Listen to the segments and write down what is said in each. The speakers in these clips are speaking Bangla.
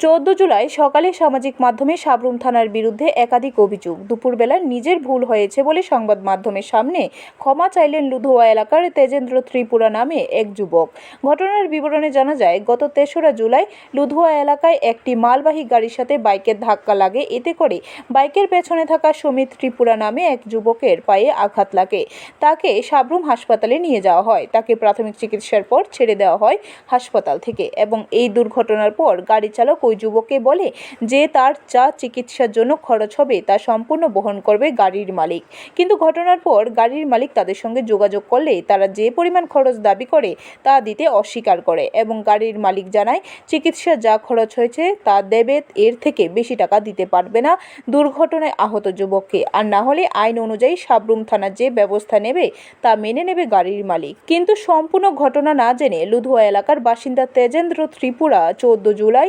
চোদ্দ জুলাই সকালে সামাজিক মাধ্যমে সাবরুম থানার বিরুদ্ধে একাধিক অভিযোগ। দুপুরবেলা নিজের ভুল হয়েছে বলে সংবাদ মাধ্যমের সামনে ক্ষমা চাইলেন লুধুয়া এলাকার তেজেন্দ্র ত্রিপুরা নামে এক যুবক। ঘটনার বিবরণে জানা যায়, গত তেসরা জুলাই লুধুয়া এলাকায় একটি মালবাহী গাড়ির সাথে বাইকের ধাক্কা লাগে। এতে করে বাইকের পেছনে থাকা সমিত ত্রিপুরা নামে এক যুবকের পায়ে আঘাত লাগে। তাকে সাবরুম হাসপাতালে নিয়ে যাওয়া হয়। তাকে প্রাথমিক চিকিৎসার পর ছেড়ে দেওয়া হয় হাসপাতাল থেকে এবং এই দুর্ঘটনার পর গাড়ি চালক ওই যুবককে বলে যে তার যা চিকিৎসার জন্য খরচ হবে তা সম্পূর্ণ বহন করবে গাড়ির মালিক। কিন্তু ঘটনার পর গাড়ির মালিক তাদের সঙ্গে যোগাযোগ করলে তারা যে পরিমাণ খরচ দাবি করে তা দিতে অস্বীকার করে এবং গাড়ির মালিক জানায়, চিকিৎসা যা খরচ হয়েছে তা দেবে, এর থেকে বেশি টাকা দিতে পারবে না। দুর্ঘটনায় আহত যুবককে, আর না হলে আইন অনুযায়ী সাবরুম থানা যে ব্যবস্থা নেবে তা মেনে নেবে গাড়ির মালিক। কিন্তু সম্পূর্ণ ঘটনা না জেনে লুধুয়া এলাকার বাসিন্দা তেজেন্দ্র ত্রিপুরা চৌদ্দ জুলাই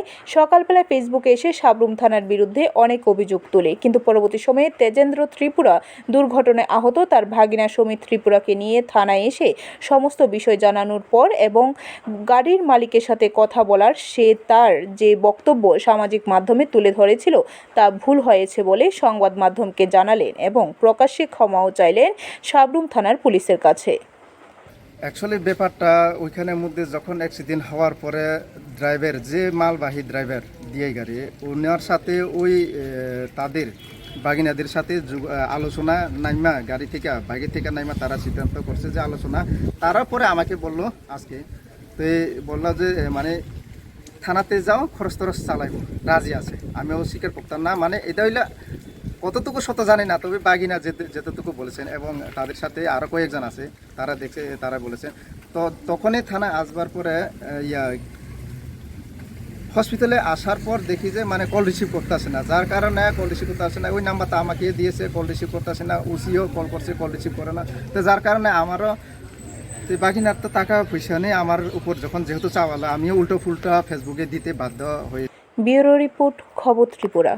সকালবেলা ফেসবুকে এসে সাবরুম থানার বিরুদ্ধে অনেক অভিযোগ তোলে। কিন্তু পরবর্তী সময়ে তেজেন্দ্র ত্রিপুরা দুর্ঘটনায় আহত তার ভাগিনা সমিত ত্রিপুরাকে নিয়ে থানায় এসে সমস্ত বিষয় জানানোর পর এবং গাড়ির মালিকের সাথে কথা বলার সে তার যে বক্তব্য সামাজিক মাধ্যমে তুলে ধরেছিল, তা ভুল হয়েছে বলে সংবাদ মাধ্যমকে জানালেন এবং প্রকাশ্যে ক্ষমাও চাইলেন সাবরুম থানার পুলিশের কাছে। অ্যাকচুয়ালি ব্যাপারটা ওইখানের মধ্যে যখন অ্যাক্সিডেন্ট হওয়ার পরে ড্রাইভার যে মালবাহী ড্রাইভার দিয়ে গাড়ি ওনার সাথে ওই তাদের বাগিনাদের সাথে আলোচনা নাইমা গাড়ি থেকে বাইকের থেকে নাইমা তারা সিদ্ধান্ত করছে যে আলোচনা। তারা পরে আমাকে বলল আজকে, তো বলল যে মানে থানাতে যাও খরচ টরচ চালাইব, রাজি আছে। আমিও স্বীকার করতাম না মানে এটা হইলে কতটুকু সত জানি না, তবে বাগিনা যেতে যেতটুকু বলেছেন এবং তাদের সাথে আরও কয়েকজন আছে, তারা দেখছে, তারা বলেছেন তো তখনই থানা আসবার পরে ইয়া হসপিটালে আসার পর দেখি যে মানে কল রিসিভ করতেছে না। যার কারণে কল রিসিভ করতে আসে না। ওই নাম্বারটা আমাকে দিয়েছে, কল রিসিভ করতে আসে না। উসিও কল করছে, কল রিসিভ করে না। তো যার কারণে আমারও তো বাকিনার তো টাকা পয়সা নেই। আমার উপর যখন যেহেতু চাওয়ালো আমিও উল্টো ফুলটা ফেসবুকে দিতে বাধ্য হয়ে ব্যুরো রিপোর্ট, খবর ত্রিপুরা।